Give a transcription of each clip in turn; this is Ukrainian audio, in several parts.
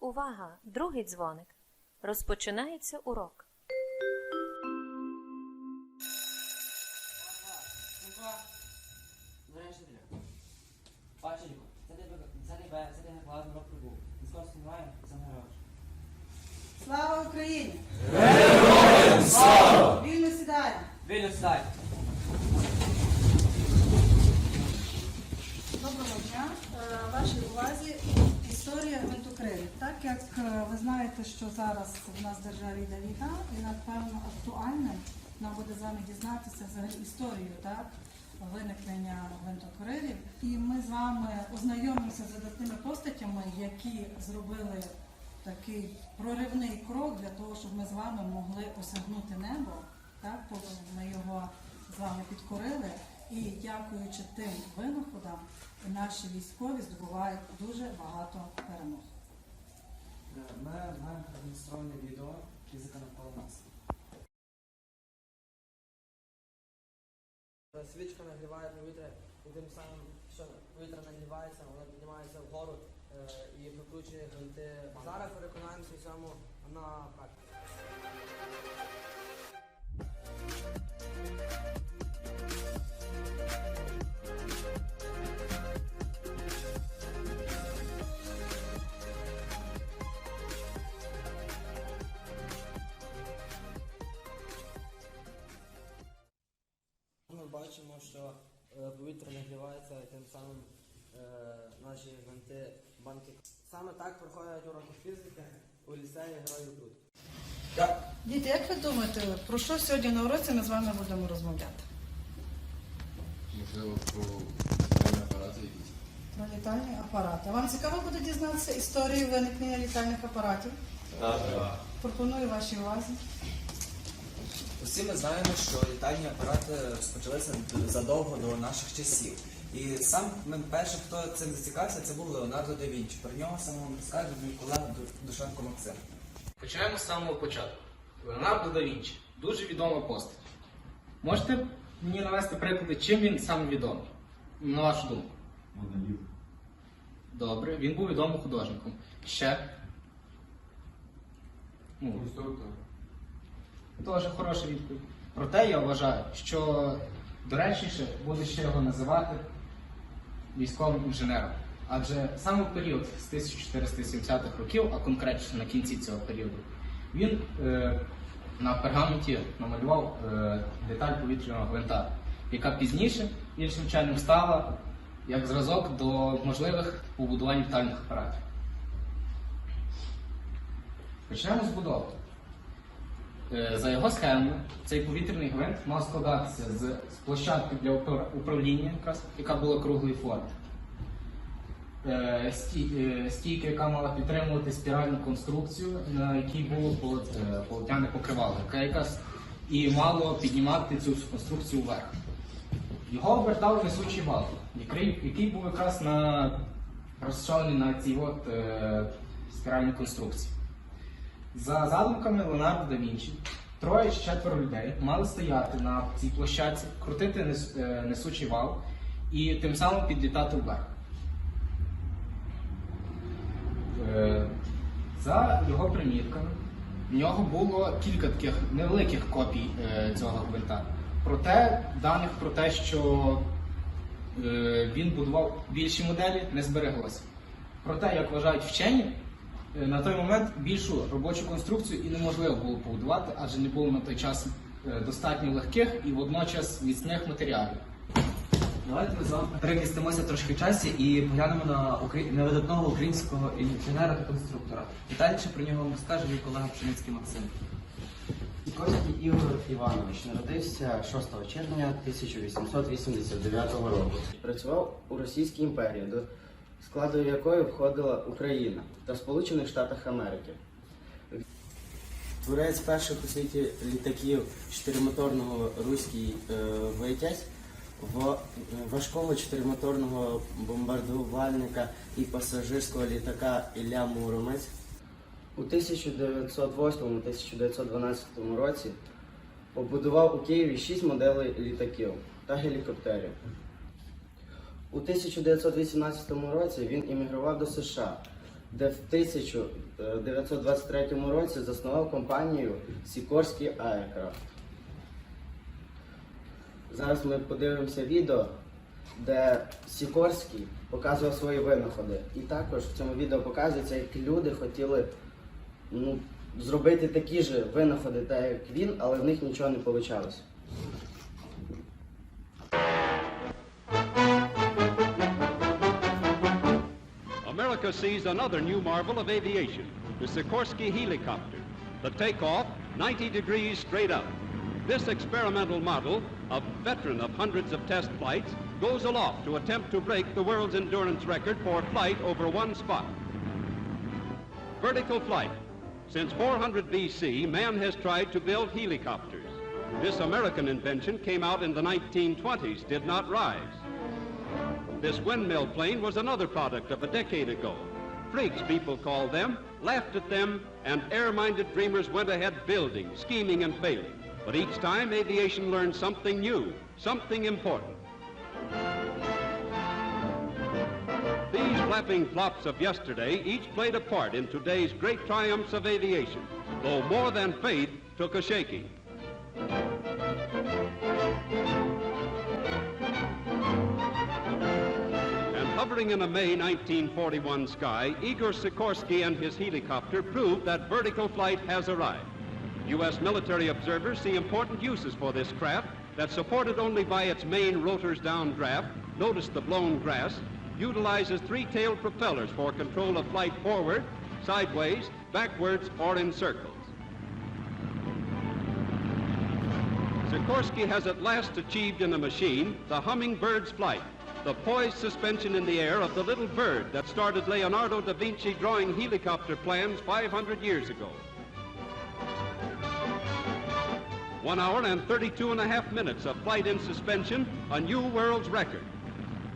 Увага! Другий дзвоник. Розпочинається урок. Баченько, це тебе, це тебе, це тебе класно рок прибув. І скоро співаємо, заграєш. Слава Україні! Героям слава! Вільно сідаємо. Вільно стай. Доброго дня. Е, Вашій увазі історія гвинтокрилів. Так як е, ви знаєте, що зараз в нас в державі йде війна, і напевно актуальним нам буде з вами дізнатися взагалі історію так, виникнення гвинтокрилів. І ми з вами ознайомимося з видатними постатями, які зробили такий проривний крок для того, щоб ми з вами могли осягнути небо. Так, коли ми його з вами підкорили. І дякуючи тим винаходам, наші військові здобувають дуже багато перемог. Ми маємо відео фізика навколо нас. Свічка нагріває повітря, і тим самим, що повітря нагрівається, воно піднімається вгору е, і прикручує гвинти. Зараз переконаємося в цьому на практиці. Що е, повітря нагрівається, і тим самим е, наші гвинти банки. Саме так проходять уроки фізики у ліцеї Героїв Крут. Діти, як ви думаєте, про що сьогодні на уроці ми з вами будемо розмовляти? Можливо, про літальні апарати якісь. Про літальні апарати. Вам цікаво буде дізнатися історію виникнення літальних апаратів? Так. Пропоную вашій увазі. Усі ми знаємо, що літальні апарати розпочалися задовго до наших часів. І сам перший, хто цим зацікавився, це був Леонардо да Вінчі. Про нього саме вам розкаже мій колега Душенко Максим. Починаємо з самого початку. Леонардо да Вінчі. Дуже відома постать. Можете мені навести приклади, чим він саме відомий? На вашу думку? Добре, він був відомим художником. Ще. Ну, Конструктор. Теж хороша відповідь. Проте я вважаю, що доречніше буде ще його називати військовим інженером. Адже саме в період з 1470-х років, а конкретніше на кінці цього періоду, він е, на пергаменті намалював е, деталь повітряного гвинта, яка пізніше іншим вченим стала як зразок до можливих побудувань літальних апаратів. Почнемо з будови. Е, За його схемою, цей повітряний гвинт мав складатися з, площадки для управління, яка була круглої форми. Е, е, Стійка, яка мала підтримувати спіральну конструкцію, на якій було полот- полотняне покривало, якраз і мало піднімати цю конструкцію вверх. Його обертав несучий вал, який, був якраз на, розчавлений на цій от, спіральній конструкції. За задумками Леонардо да Вінчі, троє чи четверо людей мали стояти на цій площадці, крутити е, несучий вал і тим самим підлітати вверх. Е, За його примітками, в нього було кілька таких невеликих копій е, цього гвинта. Проте даних про те, що він будував більші моделі, не збереглося. Проте, як вважають вчені, на той момент більшу робочу конструкцію і неможливо було побудувати, адже не було на той час е, достатньо легких і водночас міцних матеріалів. Давайте ми з вами перемістимося трошки в часі і поглянемо на, укра- на видатного українського інженера та конструктора. Детальніше про нього вам розкаже мій колега Пшеницький Максим. Сікорський Ігор Іванович народився 6 червня 1889 року. Працював у Російській імперії, до складу якої входила Україна та Сполучених Штатах Америки. Творець перших у світі літаків чотиримоторного руський е, витязь, в- важкого чотиримоторного бомбардувальника і пасажирського літака Ілля Муромець. У 1908-1912 році побудував у Києві шість моделей літаків та гелікоптерів. У 1918 році він іммігрував до США, де в 1923 році заснував компанію Сікорський Аеркрафт. Зараз ми подивимося відео, де Сікорський показував свої винаходи. І також в цьому відео показується, як люди хотіли ну, зробити такі ж винаходи, так як він, але в них нічого не вийшло. America sees another new marvel of aviation, the Sikorsky helicopter. The takeoff, 90 degrees straight up. This experimental model, a veteran of hundreds of test flights, goes aloft to attempt to break the world's endurance record for flight over one spot. Vertical flight. Since 400 BC, man has tried to build helicopters. This American invention came out in the 1920s, did not rise. This windmill plane was another product of a decade ago. Freaks, people called them, laughed at them, and air-minded dreamers went ahead building, scheming, and failing. But each time, aviation learned something new, something important. These flapping flops of yesterday each played a part in today's great triumphs of aviation, though more than faith took a shaking. Hovering in a May 1941 sky, Igor Sikorsky and his helicopter proved that vertical flight has arrived. U.S. military observers see important uses for this craft that, supported only by its main rotor's downdraft, notice the blown grass, utilizes three-tailed propellers for control of flight forward, sideways, backwards, or in circles. Sikorsky has at last achieved in a machine the hummingbird's flight, the poised suspension in the air of the little bird that started Leonardo da Vinci drawing helicopter plans 500 years ago. One hour and 32 and a half minutes of flight in suspension, a new world's record.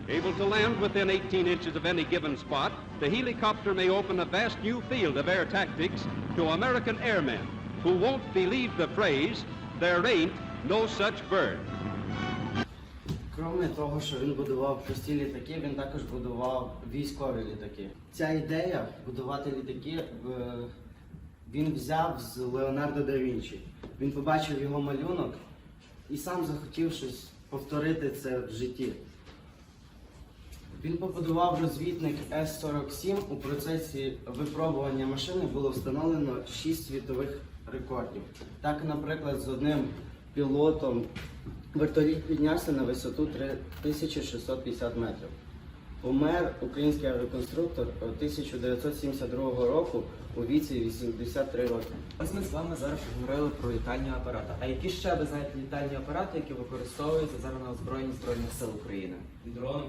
Able to land within 18 inches of any given spot, the helicopter may open a vast new field of air tactics to American airmen who won't believe the phrase, there ain't no such bird. Кроме того, що він будував прості літаки, він також будував військові літаки. Ця ідея будувати літаки е, він взяв з Леонардо да Вінчі. Він побачив його малюнок і сам захотів щось повторити це в житті. Він побудував розвідник С-47. У процесі випробування машини було встановлено 6 світових рекордів. Так, наприклад, з одним пілотом вертоліт піднявся на висоту 3650 метрів. Помер український авіаконструктор 1972 року у віці 83 роки. Ось ми з вами зараз говорили про літальні апарати. А які ще ви знаєте літальні апарати, які використовуються зараз на озброєнні Збройних сил України? Дрон.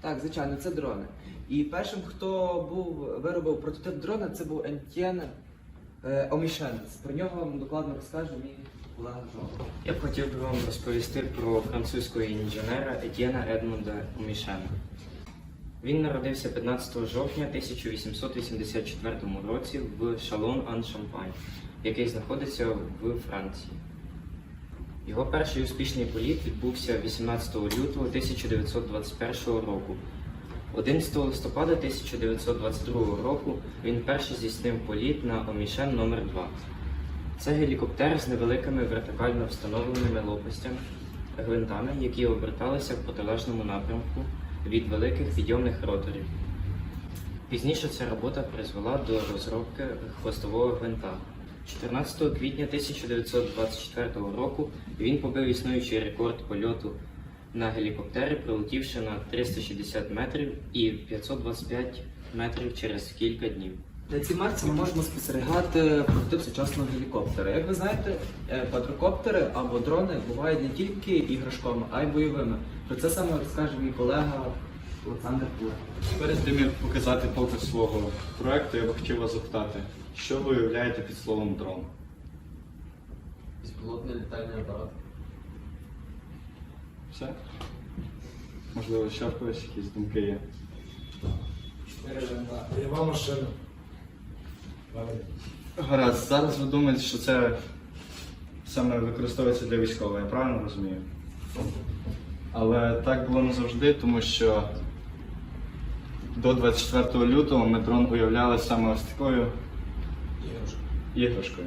Так, звичайно, це дрони. І першим, хто був виробив прототип дрона, це був Ентьєн е, Омішенець. Про нього вам докладно розкаже мій. Я б хотів би вам розповісти про французького інженера Етьєна Едмунда Мішена. Він народився 15 жовтня 1884 році в шалон ан шампань який знаходиться в Франції. Його перший успішний політ відбувся 18 лютого 1921 року. 11 листопада 1922 року він перший здійснив політ на Омішен номер 2 Це гелікоптер з невеликими вертикально встановленими лопастями, гвинтами, які оберталися в протилежному напрямку від великих підйомних роторів. Пізніше ця робота призвела до розробки хвостового гвинта. 14 квітня 1924 року він побив існуючий рекорд польоту на гелікоптері, прилетівши на 360 метрів і 525 метрів через кілька днів. На цій марці ми можемо спостерігати прототип сучасного гелікоптера. Як ви знаєте, е, квадрокоптери або дрони бувають не тільки іграшками, а й бойовими. Про це саме розкаже мій колега Олександр Пур. Перед тим як показати показ свого проекту, я би хотів вас запитати, що ви уявляєте під словом дрон? Безпілотний літальний апарат. Все? Можливо, ще в когось якісь думки є. Бойова машина. Гаразд, зараз ви думаєте, що це саме використовується для військового, я правильно розумію? Але так було не завжди, тому що до 24 лютого ми дрон уявляли саме ось такою іграшкою.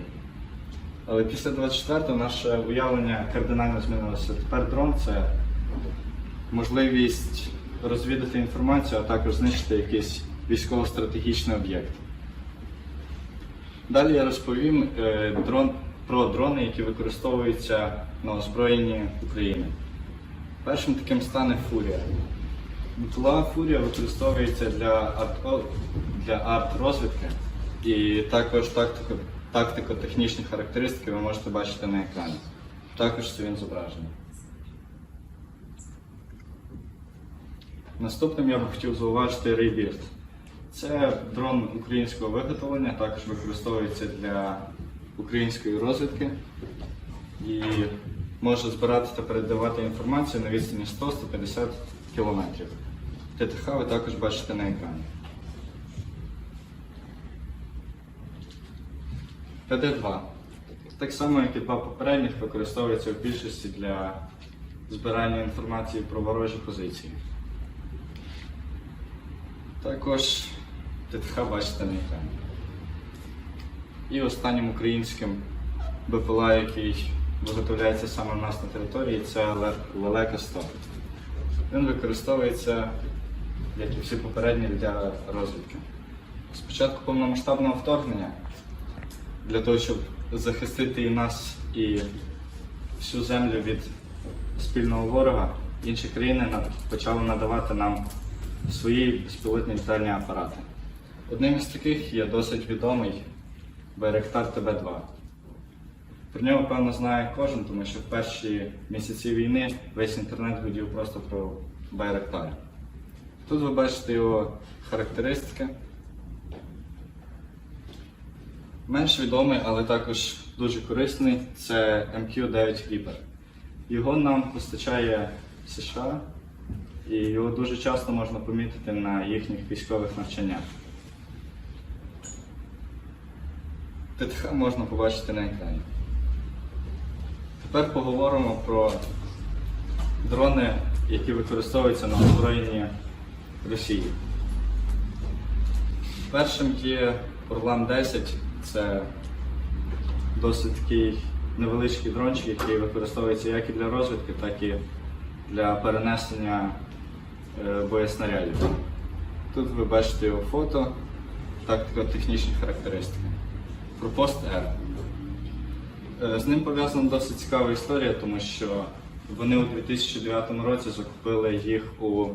Але після 24-го наше уявлення кардинально змінилося. Тепер дрон це можливість розвідати інформацію, а також знищити якийсь військово-стратегічний об'єкт. Далі я розповім е, дрон, про дрони, які використовуються на озброєнні України. Першим таким стане фурія. Бутова фурія використовується для арт, для арт-розвідки і також тактико, тактико-технічні характеристики ви можете бачити на екрані. Також це він зображений. Наступним я б хотів зауважити Raybird. Це дрон українського виготовлення, також використовується для української розвідки і може збирати та передавати інформацію на відстані 100-150 км. ТТХ ви також бачите на екрані. ТД-2. Так само, як і два попередніх, використовується в більшості для збирання інформації про ворожі позиції. Також ТТХ бачите на екрані. І останнім українським БПЛА, який виготовляється саме у нас на території, це Лелека 100. Він використовується, як і всі попередні, для розвідки. Спочатку повномасштабного вторгнення, для того, щоб захистити і нас, і всю землю від спільного ворога, інші країни почали надавати нам свої безпілотні літальні апарати. Одним із таких є досить відомий Байрактар ТБ-2. Про нього, певно, знає кожен, тому що в перші місяці війни весь інтернет гудів просто про Байрактар. Тут ви бачите його характеристики. Менш відомий, але також дуже корисний це MQ-9 Reaper. Його нам постачає США, і його дуже часто можна помітити на їхніх військових навчаннях. ТТХ можна побачити на екрані. Тепер поговоримо про дрони, які використовуються на озброєнні Росії. Першим є Орлан 10, це досить такий невеличкий дрончик, який використовується як і для розвідки, так і для перенесення е, боєснарядів. Тут ви бачите його фото, тактико-технічні характеристики. Пропост R. Е, З ним пов'язана досить цікава історія, тому що вони у 2009 році закупили їх у,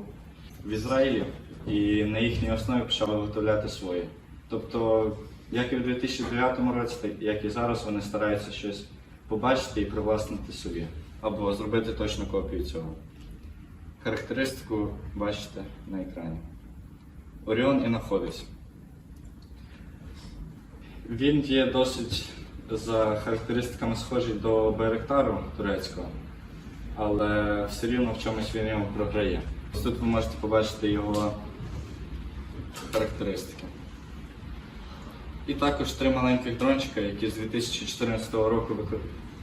в Ізраїлі і на їхній основі почали виготовляти свої. Тобто, як і в 2009 році, так як і зараз вони стараються щось побачити і привласнити собі, або зробити точну копію цього. Характеристику бачите на екрані. Оріон і знаходиться. Він є досить за характеристиками схожий до Байректару турецького, але все рівно в чомусь він йому програє. Ось Тут ви можете побачити його характеристики. І також три маленьких дрончика, які з 2014 року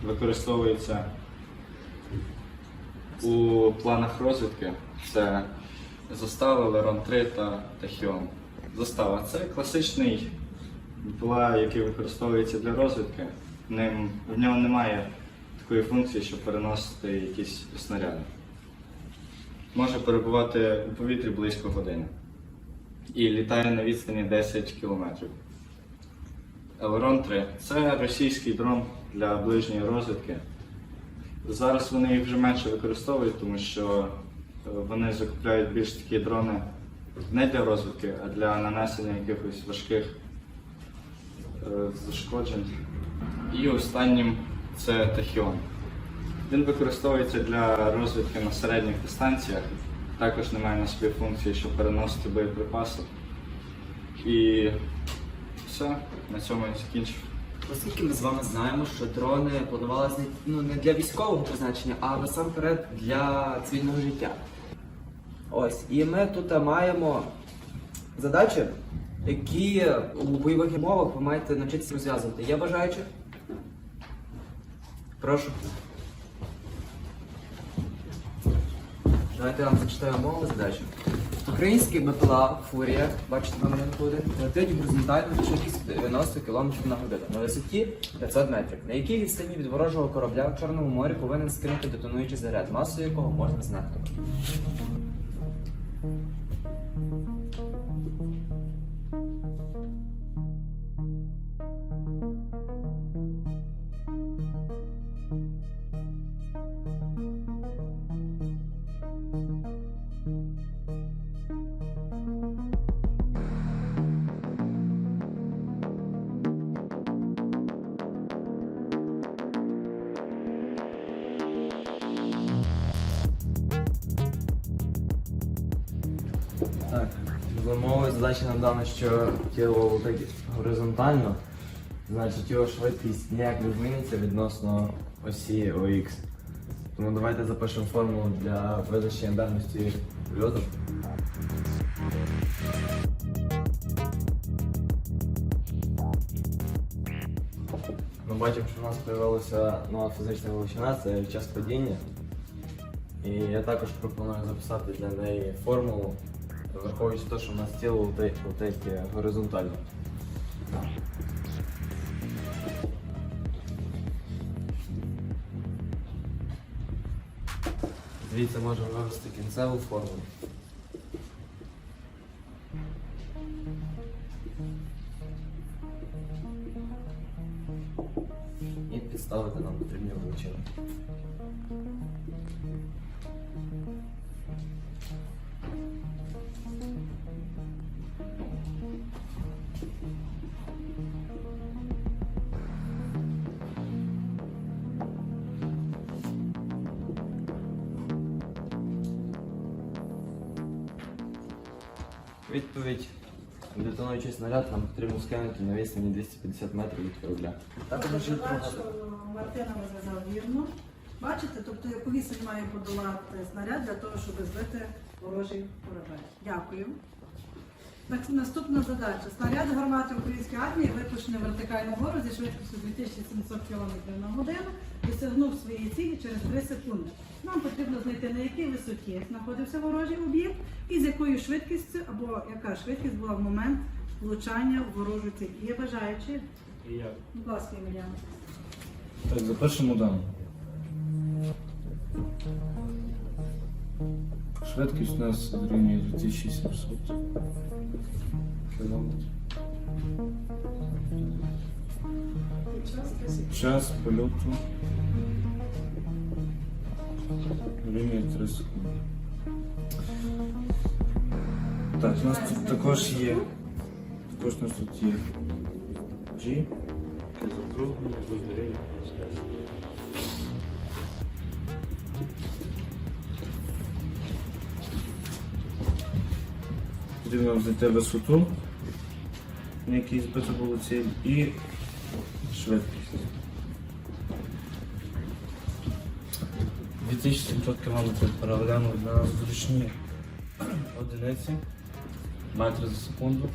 використовуються у планах розвідки. Це Застава, Лерон 3 та Тахіон. Застава це класичний БПЛА, який використовується для розвідки. Ним, в нього немає такої функції, щоб переносити якісь снаряди. Може перебувати у повітрі близько години і літає на відстані 10 км. Елерон 3 це російський дрон для ближньої розвідки. Зараз вони їх вже менше використовують, тому що е, вони закупляють більш такі дрони не для розвідки, а для нанесення якихось важких зашкоджень. І останнім це Тахіон. Він використовується для розвідки на середніх дистанціях. Також не має на собі функції, щоб переносити боєприпаси. І все, на цьому я закінчив. Оскільки ми з вами знаємо, що дрони планувалися ну, не для військового призначення, а насамперед для цивільного життя. Ось, і ми тут маємо задачі, які у бойових умовах ви маєте навчитися розв'язувати. Є бажаючі? Прошу. Давайте я вам зачитаю мову задачу. Український БПЛА Фурія, бачите на малюнку один, летить горизонтально на швидкість 90 км на годину на висоті 500 метрів. На якій відстані від ворожого корабля в Чорному морі повинен скинути детонуючий заряд, масою якого можна знехтувати. Так, за умови задачі нам дано, що тіло летить горизонтально, значить його швидкість ніяк не зміниться відносно осі ОХ. Тому давайте запишемо формулу для визначення дальності льоту. Ми бачимо, що в нас з'явилася нова фізична величина, це час падіння. І я також пропоную записати для неї формулу, враховуючи те, що в нас тіло летить, летить е, горизонтально. Звідси можемо вивести кінцеву формулу. І підставити нам потрібні величини. Снаряд нам потрібно скинути на відстані 250 метрів від корабля. Тобто, бачу, Мартина розв'язав вірно. Бачите, тобто яку відстань має подолати снаряд для того, щоб збити ворожий корабель. Дякую. Так, наступна задача. Снаряд гармати української армії випущений вертикально вгору зі швидкістю 2700 км на годину, досягнув своєї цілі через 3 секунди. Нам потрібно знайти, на якій висоті знаходився ворожий об'єкт і з якою швидкістю або яка швидкість була в момент влучання в ворожу ціль. Є бажаючі? І я. Будь ласка, Емельяна. Так, запишемо дану. Швидкість у нас дорівнює 2700 кілометрів. Час польоту дорівнює 3 секунди. Так, у нас тут також є. Тут є G, закруглення, розділення. Потрібно знайти висоту, на якій збито було ціль, і швидкість. 2700 км паралельно на зручні одиниці, метри за секунду.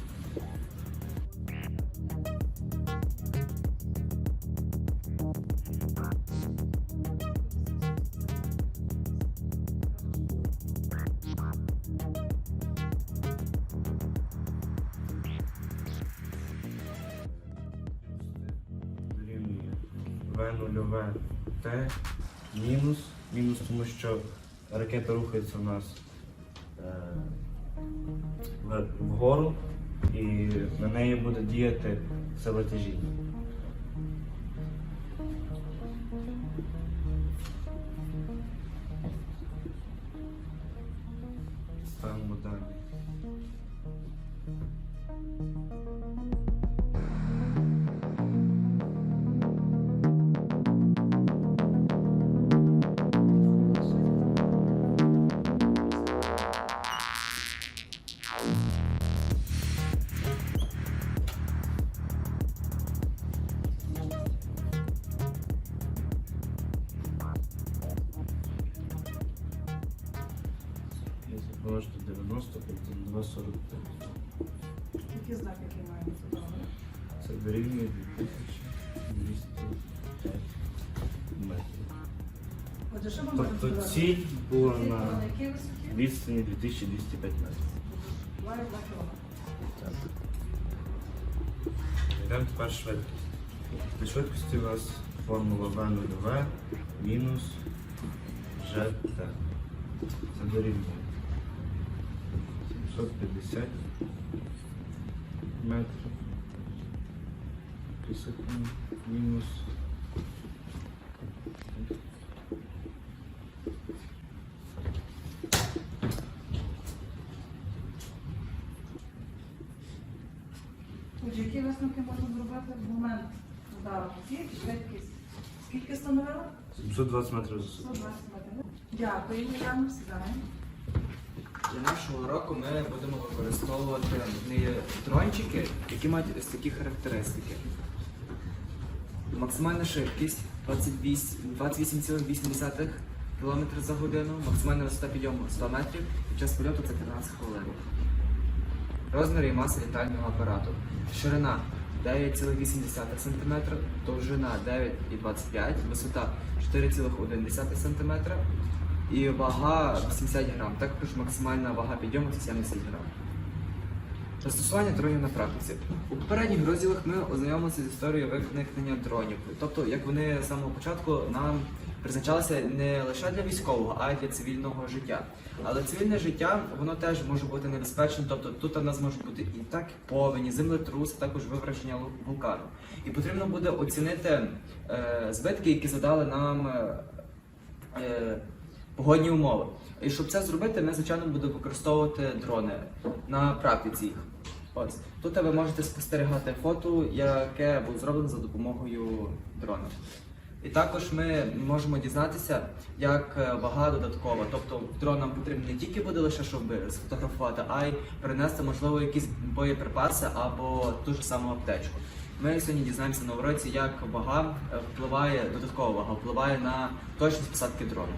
Мінус, тому що ракета рухається у нас е, вгору і на неї буде діяти сила тяжіння. Ставимо далі. ціль була Ціль була на на якій висоті? відстані 2205 метрів. буває 2 км. Йдемо тепер швидкість. При швидкості у нас формула V 0 V мінус GT. Це дорівнює 750 метрів при секунді мінус 720 метрів за. 120 метрів. Дякую, Яну, сідаємо. Для нашого уроку ми будемо використовувати дрончики, які мають ось такі характеристики. Максимальна швидкість 28,8 км за годину, максимальна висота підйому 100 метрів, під час польоту це 13 хвилин. Розміри і маса літального апарату. Ширина 9,8 см, довжина 9,25 висота 4,1 см і вага 80 грам. Також максимальна вага підйому 70 грам. Застосування дронів на практиці. У попередніх розділах ми ознайомилися з історією виникнення дронів. Тобто, як вони з самого початку нам призначалися не лише для військового, а й для цивільного життя. Але цивільне життя воно теж може бути небезпечним. Тобто тут у нас можуть бути і так повені, землетруси, також виверження вулкану. І потрібно буде оцінити е, збитки, які задали нам. Е, е, погодні умови. І щоб це зробити, ми, звичайно, будемо використовувати дрони на практиці їх. Ось. Тут ви можете спостерігати фото, яке було зроблено за допомогою дрона. І також ми можемо дізнатися, як е, вага додаткова. Тобто дрон нам потрібен не тільки буде лише, щоб сфотографувати, а й перенести, можливо, якісь боєприпаси або ту ж саму аптечку. Ми сьогодні дізнаємося на уроці, як вага е, впливає, додаткова вага впливає на точність посадки дрону.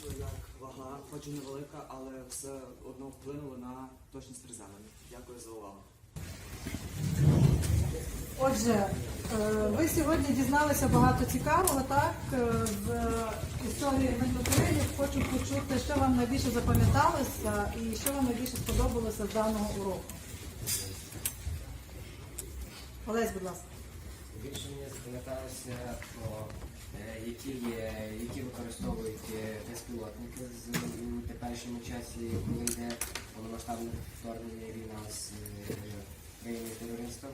Побачили, як вага, хоч і невелика, але все одно вплинула на точність приземлення. Дякую за увагу. Отже, е, ви сьогодні дізналися багато цікавого, так? Е, В історії гвинтокрилів хочу почути, що вам найбільше запам'яталося і що вам найбільше сподобалося з даного уроку. Олесь, будь ласка. Більше мені запам'яталося про які є, які використовують е, безпілотники з у теперішньому часі, коли йде повномасштабне вторгнення війна з е, країною терористом.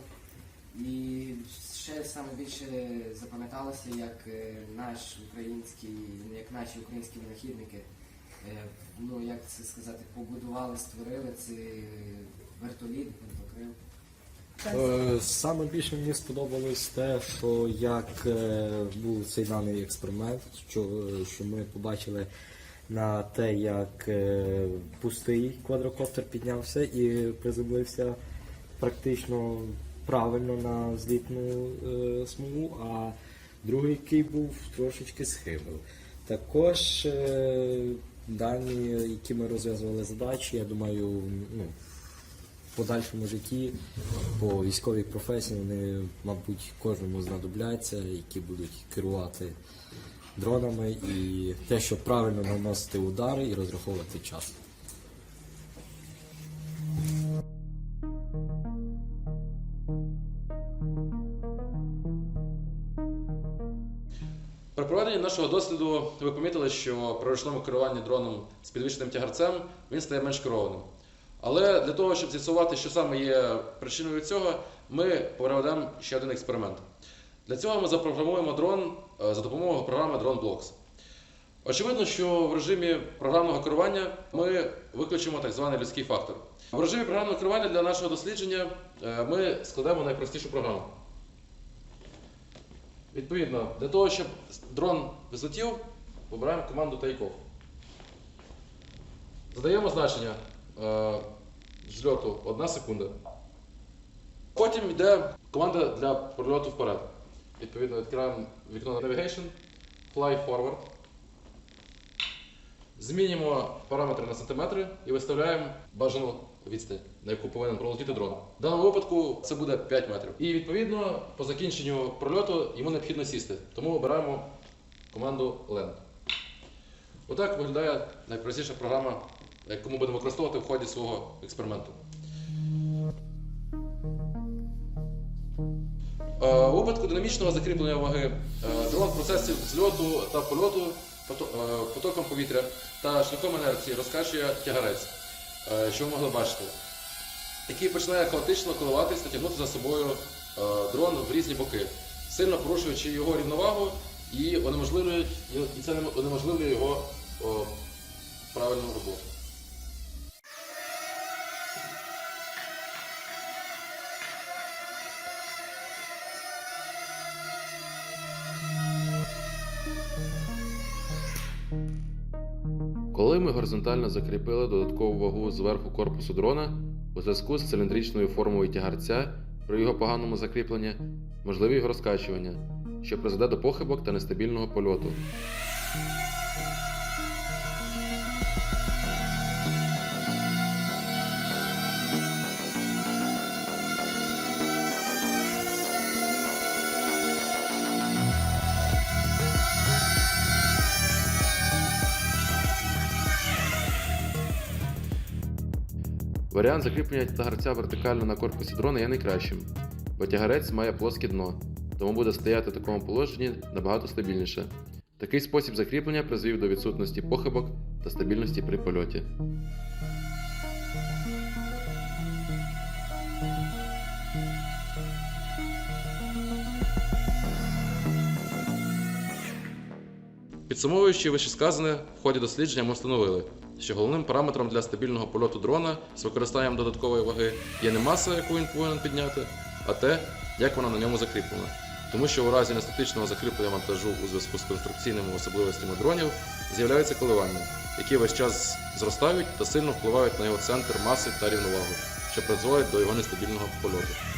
І ще саме більше запам'яталося, як е, наш український, як наші українські винахідники, е, ну як це сказати, побудували, створили цей вертоліт, вертокрил. Е, Саме більше мені сподобалось те, що як е, був цей даний експеримент, що, що ми побачили на те, як е, пустий квадрокоптер піднявся і приземлився практично правильно на злітну е, смугу, а другий, який був трошечки схибив. Також е, дані, які ми розв'язували задачі, я думаю, ну, подальшому житті по військовій професії вони, мабуть, кожному знадобляться, які будуть керувати дронами і те, щоб правильно наносити удари і розраховувати час. При проведенні нашого досліду ви помітили, що при ручному керуванні дроном з підвищеним тягарцем він стає менш керованим. Але для того, щоб з'ясувати, що саме є причиною цього, ми проведемо ще один експеримент. Для цього ми запрограмуємо дрон е, за допомогою програми DroneBlocks. Очевидно, що в режимі програмного керування ми виключимо так званий людський фактор. В режимі програмного керування для нашого дослідження е, ми складемо найпростішу програму. Відповідно, для того, щоб дрон взлетів, вибираємо команду Take-Off. Задаємо значення е, зльоту 1 секунда. Потім йде команда для прольоту вперед. Відповідно, відкриваємо вікно Navigation, Fly Forward. Змінюємо параметри на сантиметри і виставляємо бажану відстань, на яку повинен пролетіти дрон. В даному випадку це буде 5 метрів. І відповідно по закінченню прольоту йому необхідно сісти. Тому обираємо команду Land. Отак виглядає найпростіша програма, яку ми будемо використовувати в ході свого експерименту. Е, У випадку динамічного закріплення ваги е, дрон в процесі взльоту та польоту е, потоком повітря та шляхом інерції розкачує тягарець, що ви могли бачити, який починає хаотично коливатись та тягнути за собою дрон в різні боки, сильно порушуючи його рівновагу і і це унеможливлює його правильну роботу. Коли ми горизонтально закріпили додаткову вагу зверху корпусу дрона, у зв'язку з циліндричною формою тягарця при його поганому закріпленні можливі його розкачування, що призведе до похибок та нестабільного польоту. Варіант закріплення тягарця вертикально на корпусі дрона є найкращим, бо тягарець має плоске дно, тому буде стояти в такому положенні набагато стабільніше. Такий спосіб закріплення призвів до відсутності похибок та стабільності при польоті. Підсумовуючи вищесказане, в ході дослідження ми встановили, що головним параметром для стабільного польоту дрона з використанням додаткової ваги є не маса, яку він повинен підняти, а те, як вона на ньому закріплена. Тому що у разі нестатичного закріплення вантажу у зв'язку з конструкційними особливостями дронів з'являються коливання, які весь час зростають та сильно впливають на його центр маси та рівновагу, що призводить до його нестабільного польоту.